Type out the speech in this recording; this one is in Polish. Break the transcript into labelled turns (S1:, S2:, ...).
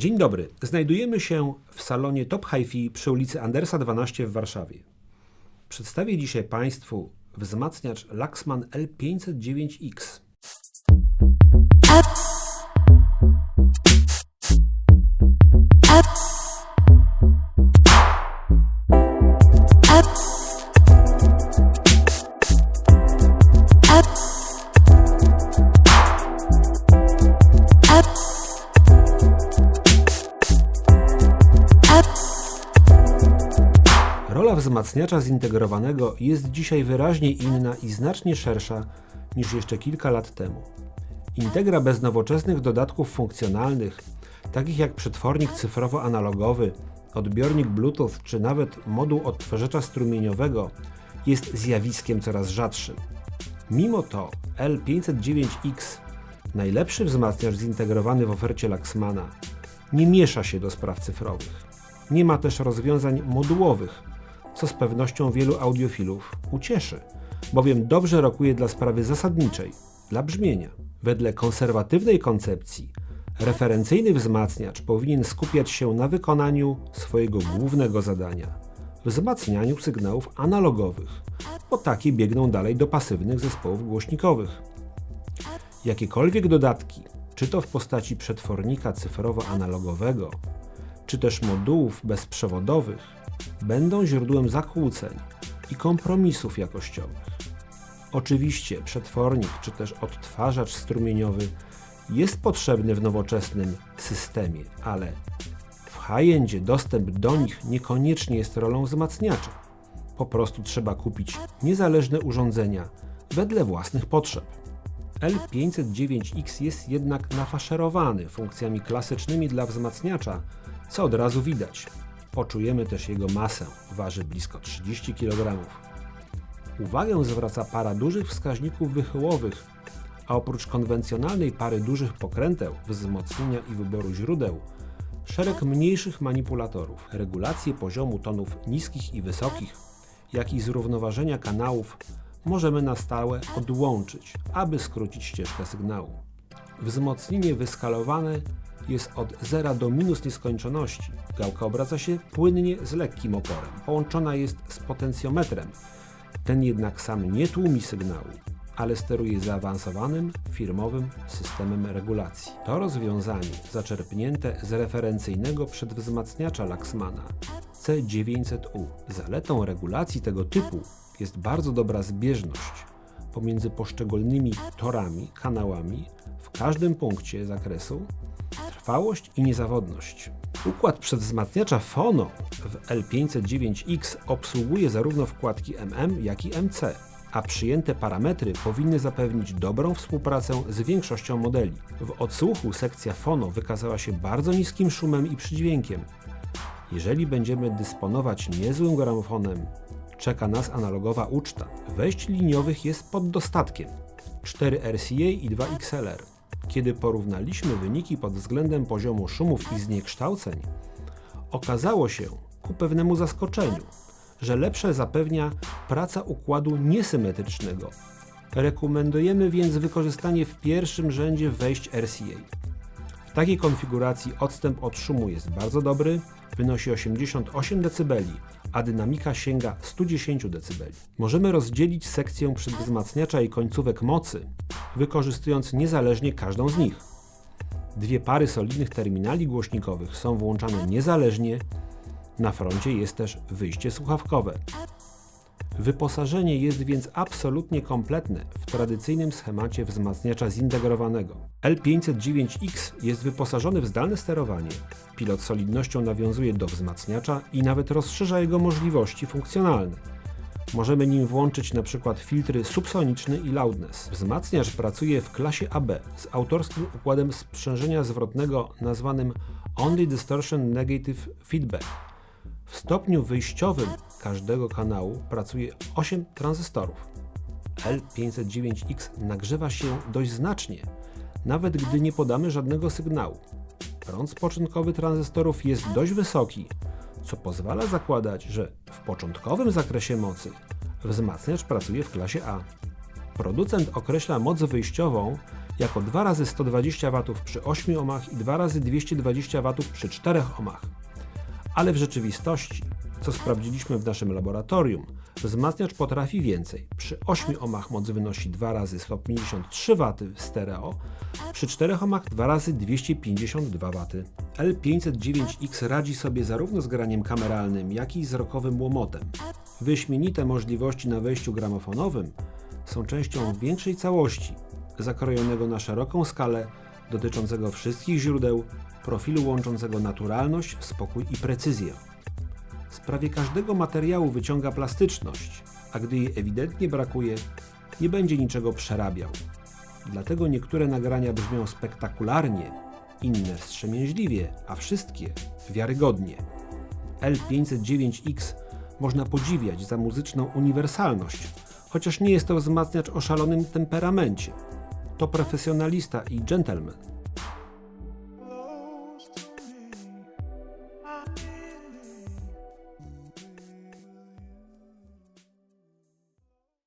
S1: Dzień dobry. Znajdujemy się w salonie Top Hi-Fi przy ulicy Andersa 12 w Warszawie. Przedstawię dzisiaj Państwu wzmacniacz Laxman L509X. Rola wzmacniacza zintegrowanego jest dzisiaj wyraźnie inna i znacznie szersza niż jeszcze kilka lat temu. Integra bez nowoczesnych dodatków funkcjonalnych, takich jak przetwornik cyfrowo-analogowy, odbiornik Bluetooth czy nawet moduł odtwarzacza strumieniowego, jest zjawiskiem coraz rzadszym. Mimo to L509X, najlepszy wzmacniacz zintegrowany w ofercie Laxmana, nie miesza się do spraw cyfrowych. Nie ma też rozwiązań modułowych, co z pewnością wielu audiofilów ucieszy, bowiem dobrze rokuje dla sprawy zasadniczej, dla brzmienia. Wedle konserwatywnej koncepcji, referencyjny wzmacniacz powinien skupiać się na wykonaniu swojego głównego zadania wzmacnianiu sygnałów analogowych, bo takie biegną dalej do pasywnych zespołów głośnikowych. Jakiekolwiek dodatki, czy to w postaci przetwornika cyfrowo-analogowego, czy też modułów bezprzewodowych, będą źródłem zakłóceń i kompromisów jakościowych. Oczywiście przetwornik czy też odtwarzacz strumieniowy jest potrzebny w nowoczesnym systemie, ale w high-endzie dostęp do nich niekoniecznie jest rolą wzmacniacza. Po prostu trzeba kupić niezależne urządzenia wedle własnych potrzeb. L509X jest jednak nafaszerowany funkcjami klasycznymi dla wzmacniacza, co od razu widać. Poczujemy też jego masę, waży blisko 30 kg. Uwagę zwraca para dużych wskaźników wychyłowych, a oprócz konwencjonalnej pary dużych pokręteł, wzmocnienia i wyboru źródeł, szereg mniejszych manipulatorów, regulację poziomu tonów niskich i wysokich, jak i zrównoważenia kanałów możemy na stałe odłączyć, aby skrócić ścieżkę sygnału. Wzmocnienie wyskalowane jest od zera do minus nieskończoności. Gałka obraca się płynnie z lekkim oporem. Połączona jest z potencjometrem. Ten jednak sam nie tłumi sygnału, ale steruje zaawansowanym, firmowym systemem regulacji. To rozwiązanie zaczerpnięte z referencyjnego przedwzmacniacza Laxmana C900U. Zaletą regulacji tego typu jest bardzo dobra zbieżność pomiędzy poszczególnymi torami, kanałami w każdym punkcie zakresu, trwałość i niezawodność. Układ przedwzmacniacza Phono w L509X obsługuje zarówno wkładki MM, jak i MC, a przyjęte parametry powinny zapewnić dobrą współpracę z większością modeli. W odsłuchu sekcja Phono wykazała się bardzo niskim szumem i przydźwiękiem. Jeżeli będziemy dysponować niezłym gramofonem, czeka nas analogowa uczta. Wejść liniowych jest pod dostatkiem. 4 RCA i 2 XLR. Kiedy porównaliśmy wyniki pod względem poziomu szumów i zniekształceń, okazało się, ku pewnemu zaskoczeniu, że lepsze zapewnia praca układu niesymetrycznego. Rekomendujemy więc wykorzystanie w pierwszym rzędzie wejść RCA. W takiej konfiguracji odstęp od szumu jest bardzo dobry, wynosi 88 dB, a dynamika sięga 110 dB. Możemy rozdzielić sekcję przedwzmacniacza i końcówek mocy, wykorzystując niezależnie każdą z nich. Dwie pary solidnych terminali głośnikowych są włączane niezależnie, na froncie jest też wyjście słuchawkowe. Wyposażenie jest więc absolutnie kompletne w tradycyjnym schemacie wzmacniacza zintegrowanego. L509X jest wyposażony w zdalne sterowanie. Pilot solidnością nawiązuje do wzmacniacza i nawet rozszerza jego możliwości funkcjonalne. Możemy nim włączyć np. filtry subsoniczny i loudness. Wzmacniacz pracuje w klasie AB z autorskim układem sprzężenia zwrotnego nazwanym Only Distortion Negative Feedback. W stopniu wyjściowym każdego kanału pracuje 8 tranzystorów. L509X nagrzewa się dość znacznie, nawet gdy nie podamy żadnego sygnału. Prąd spoczynkowy tranzystorów jest dość wysoki, co pozwala zakładać, że w początkowym zakresie mocy wzmacniacz pracuje w klasie A. Producent określa moc wyjściową jako 2 razy 120 W przy 8 ohmach i 2 razy 220 W przy 4 ohmach. Ale w rzeczywistości, co sprawdziliśmy w naszym laboratorium, wzmacniacz potrafi więcej. Przy 8 ohmach moc wynosi 2 razy 153 W stereo, przy 4 ohmach 2 razy 252 W. L509X radzi sobie zarówno z graniem kameralnym, jak i z rokowym łomotem. Wyśmienite możliwości na wejściu gramofonowym są częścią większej całości, zakrojonego na szeroką skalę, dotyczącego wszystkich źródeł, profilu łączącego naturalność, spokój i precyzję. Prawie każdego materiału wyciąga plastyczność, a gdy jej ewidentnie brakuje, nie będzie niczego przerabiał. Dlatego niektóre nagrania brzmią spektakularnie, inne wstrzemięźliwie, a wszystkie wiarygodnie. L509X można podziwiać za muzyczną uniwersalność, chociaż nie jest to wzmacniacz o szalonym temperamencie. To profesjonalista i gentleman.